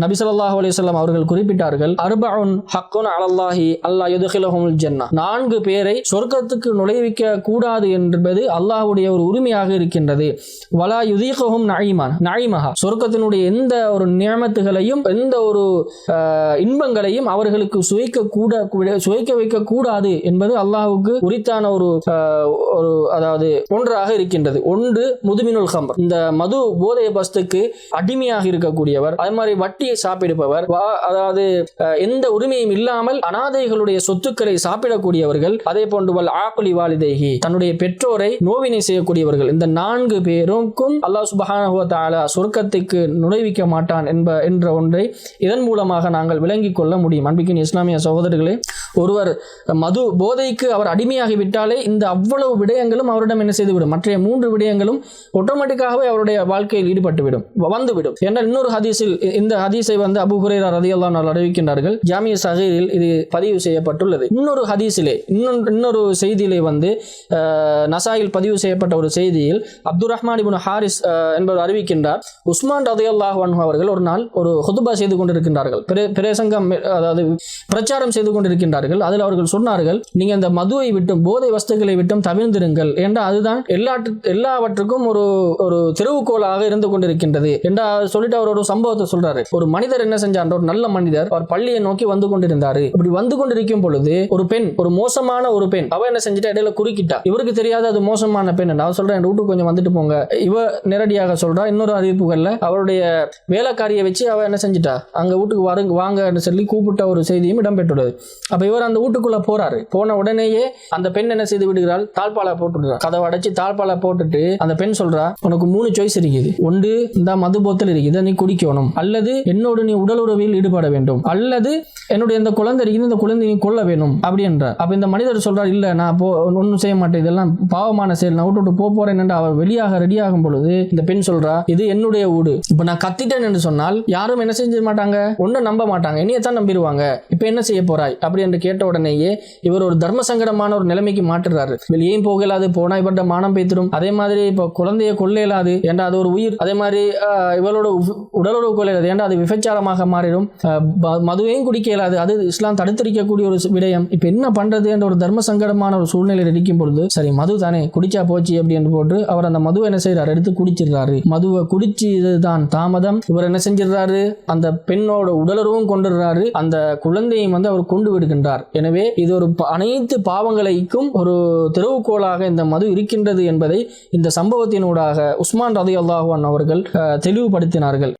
நபி ஸல்லல்லாஹு அவர்கள் குறிப்பிட்டார்கள் அர்பஉன் ஹக்குன் அலல்லாஹி அல்லாஹ் யுத்ஹிலஹுல் ஜன்னah நான்கு பேரை சொர்க்கத்துக்கு நுழைவிக்க கூடாது என்பது அல்லாஹ்வுடைய ஒரு உரிமையாக இருக்கின்றது. வலா யுதீகஹும் நாயிமான் நாயிமஹா சொர்க்கத்தினுடைய எந்த ஒரு நியமத்துகளையும் எந்த ஒரு இன்பங்களையும் அவர்களுக்கு சுவைக்க கூட கூட- சுவைக்க வைக்க கூடாது என்பது அல்லாஹுக்கு உரித்தான ஒரு ஆஹ், ஒரு அதாவது ஒன்றாக இருக்கின்றது. ஒன்று முதுமினுல் ஹம்பர் இந்த மது போதைய பஸ்துக்கு அடிமையாக இருக்கக்கூடியவர். அதே மாதிரி வட்டி சாப்பிடுப்பவர் சாப்பிடுபவர். அதாவது எந்த உரிமையும் இல்லாமல் அனாதைகளுடைய சொத்துக்களை சாப்பிடக்கூடியவர்கள் அதே போன்று வல் ஆக்குலி வாலிதேகி தன்னுடைய பெற்றோரை நோவினை செய்யக்கூடியவர்கள். இந்த நான்கு பேருக்கும் அல்லாஹ் சுபஹானஹு சொர்க்கத்துக்கு நுழைவிக்க மாட்டான் என்ப என்ற ஒன்றை இதன் மூலமாக நாங்கள் விளங்கிக் கொள்ள முடியும். அன்பிக்கின் இஸ்லாமிய சகோதரர்களே ஒருவர் மது போதைக்கு அவர் அடிமையாகிவிட்டாலே இந்த அவ்வளவு விடயங்களும் அவரிடம் என்ன செய்துவிடும்? மற்ற மூன்று விடயங்களும் ஆட்டோமேட்டிக்காகவே அவருடைய வாழ்க்கையில் ஈடுபட்டுவிடும் வந்துவிடும். என்றால் இன்னொரு ஹதீஸில் இந்த ஹதீஸ் வந்து அபு ஹுரைரா ரதியல்லாஹு நாள் அறிவிக்கின்றார்கள். ஜாமிய சஹீரில் இது பதிவு செய்யப்பட்டுள்ளது. இன்னொரு ஹதீஸிலே இன்னொன்று இன்னொரு செய்தியிலே வந்து நசாயில் பதிவு செய்யப்பட்ட ஒரு செய்தியில் அப்துல் ரஹ்மான் இபுன் ஹாரிஸ் என்பவர் அறிவிக்கின்றார். உஸ்மான் ரதியல்லாஹ் அன்ஹு அவர்கள் ஒரு நாள் ஒரு ஹுதுபா செய்து கொண்டிருக்கின்றார்கள். பிரேசங்கம் அதாவது பிரச்சாரம் செய்து கொண்டிருக்கின்றார்கள். அதில் அவர்கள் சொன்னார்கள் நீங்கள் இந்த மதுவை விட்டும் போதை வஸ்துக்களை விட்டும் தவிர்ந்திருங்கள் என்றால் அதுதான் எல்லா எல்லாவற்றுக்கும் ஒரு ஒரு திறவுகோலாக இருந்து கொண்டிருக்கின்றது. என்றா சொல்லிட்டு அவர் ஒரு சம்பவத்தை சொல்றாரு. ஒரு மனிதர் என்ன செஞ்சார் ஒரு நல்ல மனிதர் அவர் பள்ளியை நோக்கி வந்து கொண்டிருந்தாரு. இப்படி வந்து கொண்டிருக்கும் பொழுது ஒரு பெண் ஒரு மோசமான ஒரு பெண் அவ என்ன செஞ்சுட்டா இடையில குறுக்கிட்டா. இவருக்கு தெரியாது அது மோசமான பெண் நான் சொல்றேன் என் வீட்டுக்கு கொஞ்சம் வந்துட்டு போங்க. இவ நேரடியாக சொல்றா இன்னொரு அறிவிப்புகள்ல அவருடைய வேலைக்காரியை வச்சு அவ என்ன செஞ்சிட்டா அங்க வீட்டுக்கு வருங்க வாங்கன்னு சொல்லி கூப்பிட்ட ஒரு செய்தியும் இடம்பெற்றுள்ளது. அப்ப இவர் அந்த வீட்டுக்குள்ள போறாரு. போன உடனேயே அந்த பெண் என்ன செய்து விடுகிறாள்? தாழ்பாலை போட்டு கதவை அடைச்சு தாழ்பாலை போட்டுட்டு அந்த பெண் சொல்றா உனக்கு மூணு சாய்ஸ் இருக்குது. ஒன்று இந்த மது போத்தல் இருக்குது நீ குடிக்கணும். அல்லது என்னோடு நீ உடலுறவில் ஈடுபட வேண்டும். அல்லது என்னுடைய இந்த குழந்தை இருக்குது இந்த குழந்தை நீ கொல்ல வேணும் அப்படி என்றார். அப்ப இந்த மனிதர் சொல்றாரு இல்ல நான் போ ஒன்றும் செய்ய மாட்டேன். இதெல்லாம் பாவமான செயல். நான் விட்டு விட்டு போறேன் என்று அவர் வெளியாக ரெடி ஆகும் பொழுது இந்த பெண் சொல்றா இது என்னுடைய ஊடு. இப்ப நான் கத்திட்டேன் என்று சொன்னால் யாரும் என்ன செஞ்ச மாட்டாங்க? ஒன்றும் நம்ப மாட்டாங்க. என்னையத்தான் நம்பிடுவாங்க. இப்ப என்ன செய்ய போறாய்? அப்படி என்று கேட்ட உடனேயே இவர் ஒரு தர்ம சங்கடமான ஒரு நிலைமைக்கு மாற்றுறாரு. வெளியேயும் போகலாது போனா இவர்கிட்ட மானம் பேத்திடும். அதே மாதிரி இப்போ குழந்தைய கொள்ளையிலாது ஏன்டா அது ஒரு உயிர்? அதே மாதிரி ஆஹ், இவளோட உடலோட உடலுறவு கொள்ள ஏன்டா அது விபச்சாரமாக மாறிடும். ப- மதுவையும் குடிக்க இயலாது. அது இஸ்லாம் தடுத்திருக்கக்கூடிய ஒரு விடயம். இப்போ என்ன பண்றது என்ற ஒரு தர்ம சங்கடமான ஒரு சூழ்நிலையில் இருக்கும் பொழுது சரி மது தானே குடிச்சா போச்சு அப்படின்னு போட்டு அவர் அந்த மதுவை என்ன செய்யறாரு எடுத்து குடிச்சிடுறாரு. மதுவை குடிச்சு இதுதான் தாமதம். இவர் என்ன செஞ்சிடுறாரு? அந்த பெண்ணோட உடலுறவும் கொண்டுடுறாரு. அந்த குழந்தையும் வந்து அவர் கொண்டு விடுகின்றார். எனவே இது ஒரு ப- அனைத்து பாவங்களைக்கும் ஒரு திறவுகோலாக இந்த மது இருக்கின்றது என்பதை இந்த சம்பவத்தினூடாக உஸ்மான் ரதி அல்லாஹான் அவர்கள் தெளிவுபடுத்தினார்கள்.